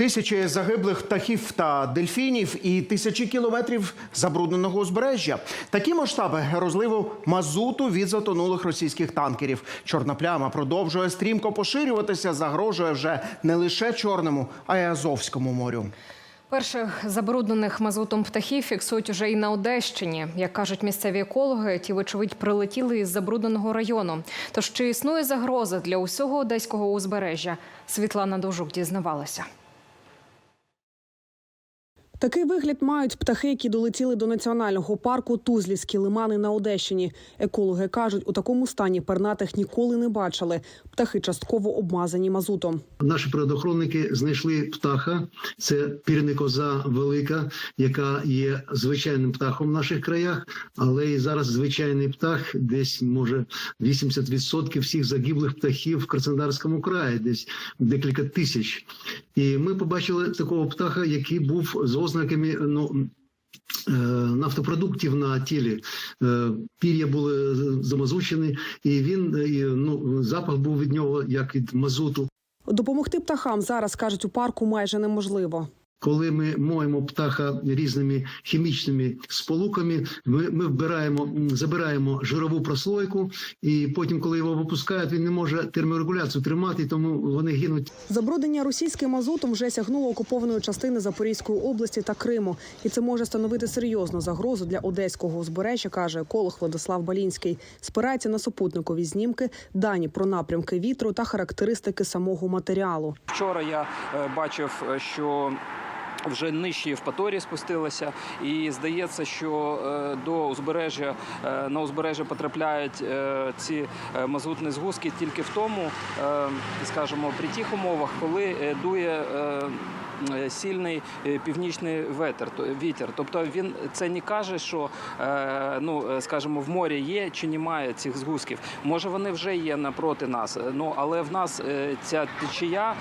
Тисячі загиблих птахів та дельфінів і тисячі кілометрів забрудненого узбережжя. Такі масштаби розливу мазуту від затонулих російських танкерів. Чорна пляма продовжує стрімко поширюватися, загрожує вже не лише Чорному, а й Азовському морю. Перших забруднених мазутом птахів фіксують уже і на Одещині. Як кажуть місцеві екологи, ті, вочевидь, прилетіли із забрудненого району. Тож чи існує загроза для усього одеського узбережжя? Світлана Довжук дізнавалася. Такий вигляд мають птахи, які долетіли до національного парку Тузлівські лимани на Одещині. Екологи кажуть, у такому стані пернатих ніколи не бачили. Птахи частково обмазані мазутом. Наші природоохоронники знайшли птаха. Це пірникоза велика, яка є звичайним птахом в наших краях, але і зараз звичайний птах, десь може 80% всіх загиблих птахів в Краснодарському краї, десь декілька тисяч. І ми побачили такого птаха, який був з ознаками ну. е, Нафтопродуктів на тілі Е, пір'я були замазучені, і він е, і, ну запах був від нього як від мазуту. Допомогти птахам зараз кажуть у парку майже неможливо. Коли ми моємо птаха різними хімічними сполуками, ми, ми вбираємо, забираємо жирову прослойку, і потім, коли його випускають, він не може терморегуляцію тримати, тому вони гинуть. Забруднення російським мазутом вже сягнуло окупованої частини Запорізької області та Криму, і це може становити серйозну загрозу для одеського узбережжя, каже еколог Владислав Балінський. Спирається на супутникові знімки, дані про напрямки вітру та характеристики самого матеріалу. Вчора я е, бачив, е, що вже нижчі Євпаторії спустилися, і здається, що е, до узбережжя е, на узбережжя потрапляють е, ці мазутні згустки тільки в тому, скажімо, при тих умовах, коли дує. Е, Сильний е, північний ветер, вітер. Тобто він це не каже, що е, ну скажімо, в морі є чи немає цих згустків. Може, вони вже є напроти нас. Ну але в нас ця течія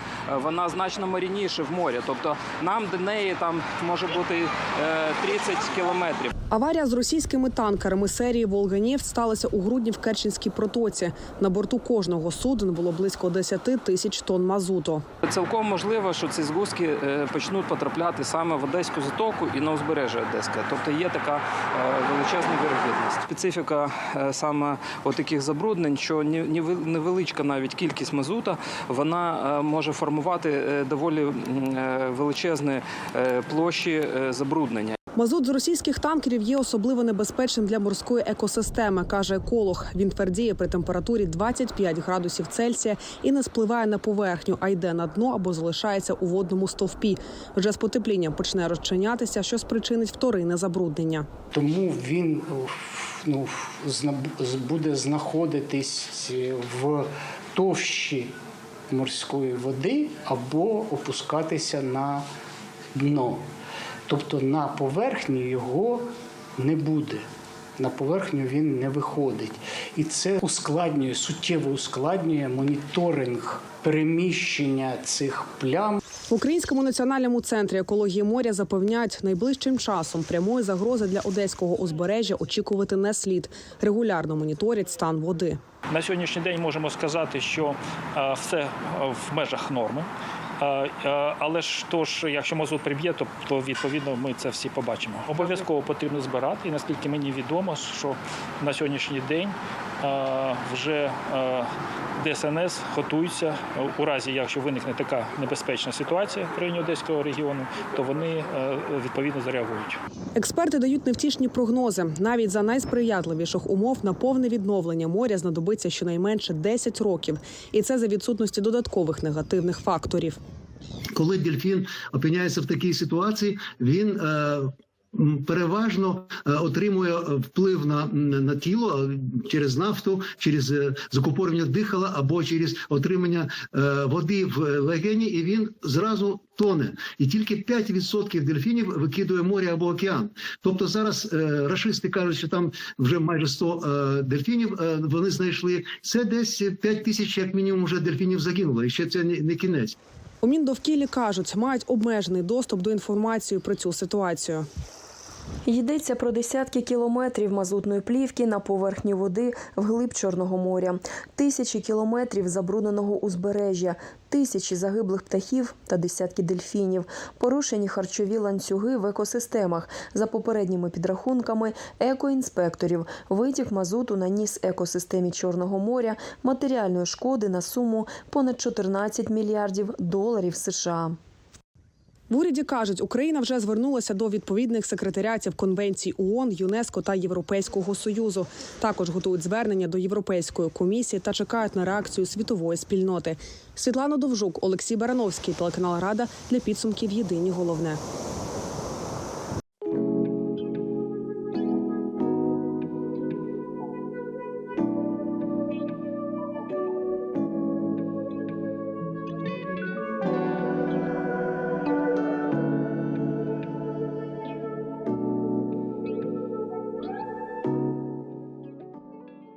вона значно марініше в морі. Тобто нам до неї там може бути е, 30 кілометрів. Аварія з російськими танкерами серії «Волга-Нефть» сталася у грудні в Керченській протоці. На борту кожного суден було близько 10 тисяч тонн мазуту. Цілком можливо, що ці згустки е, почнуть потрапляти саме в Одеську затоку і на узбережжя Одеське. Тобто є така е, величезна вірогідність. Специфіка е, саме таких забруднень, що невеличка навіть кількість мазута, вона може формувати доволі величезні площі забруднення. Мазут з російських танкерів є особливо небезпечним для морської екосистеми, каже еколог. Він твердіє при температурі 25 градусів Цельсія і не спливає на поверхню, а йде на дно або залишається у водному стовпі. Вже з потеплінням почне розчинятися, що спричинить вторинне забруднення. Тому він ну, буде знаходитись в товщі морської води або опускатися на дно. Тобто на поверхні його не буде. На поверхню він не виходить. І це ускладнює, суттєво ускладнює моніторинг переміщення цих плям В Українському національному центрі екології моря запевняють, найближчим часом прямої загрози для одеського узбережжя очікувати не слід. Регулярно моніторять стан води. На сьогоднішній день можемо сказати, що е, все е, в межах норми. Але ж то ж, якщо мазут приб'є, то, то відповідно ми це всі побачимо. Обов'язково потрібно збирати. І наскільки мені відомо, що на сьогоднішній день вже ДСНС готуються у разі, якщо виникне така небезпечна ситуація в районі Одеського регіону, то вони е, відповідно зареагують. Експерти дають невтішні прогнози. Навіть за найсприятливіших умов на повне відновлення моря знадобиться щонайменше 10 років, і це за відсутності додаткових негативних факторів. Коли дельфін опиняється в такій ситуації, він е, переважно е, отримує е, вплив на, на тіло е, через нафту, через закупорення дихала або через отримання води в легені, і він зразу тоне. І тільки 5% дельфінів викидує море або океан. Тобто зараз рашисти кажуть, що там вже майже 100 е, дельфінів вони знайшли. Це десь 5 тисяч, як мінімум, вже дельфінів загинуло. І ще це не, не кінець. У Міндовкіллі кажуть, мають обмежений доступ до інформації про цю ситуацію. Йдеться про десятки кілометрів мазутної плівки на поверхні води вглиб Чорного моря, тисячі кілометрів забрудненого узбережжя, тисячі загиблих птахів та десятки дельфінів, порушені харчові ланцюги в екосистемах. За попередніми підрахунками екоінспекторів, витік мазуту наніс екосистемі Чорного моря матеріальної шкоди на суму понад 14 мільярдів доларів США. В уряді кажуть, Україна вже звернулася до відповідних секретаріатів конвенцій ООН, ЮНЕСКО та Європейського союзу. Також готують звернення до Європейської комісії та чекають на реакцію світової спільноти. Світлана Довжук, Олексій Барановський, телеканал Рада для підсумків Єдині головне.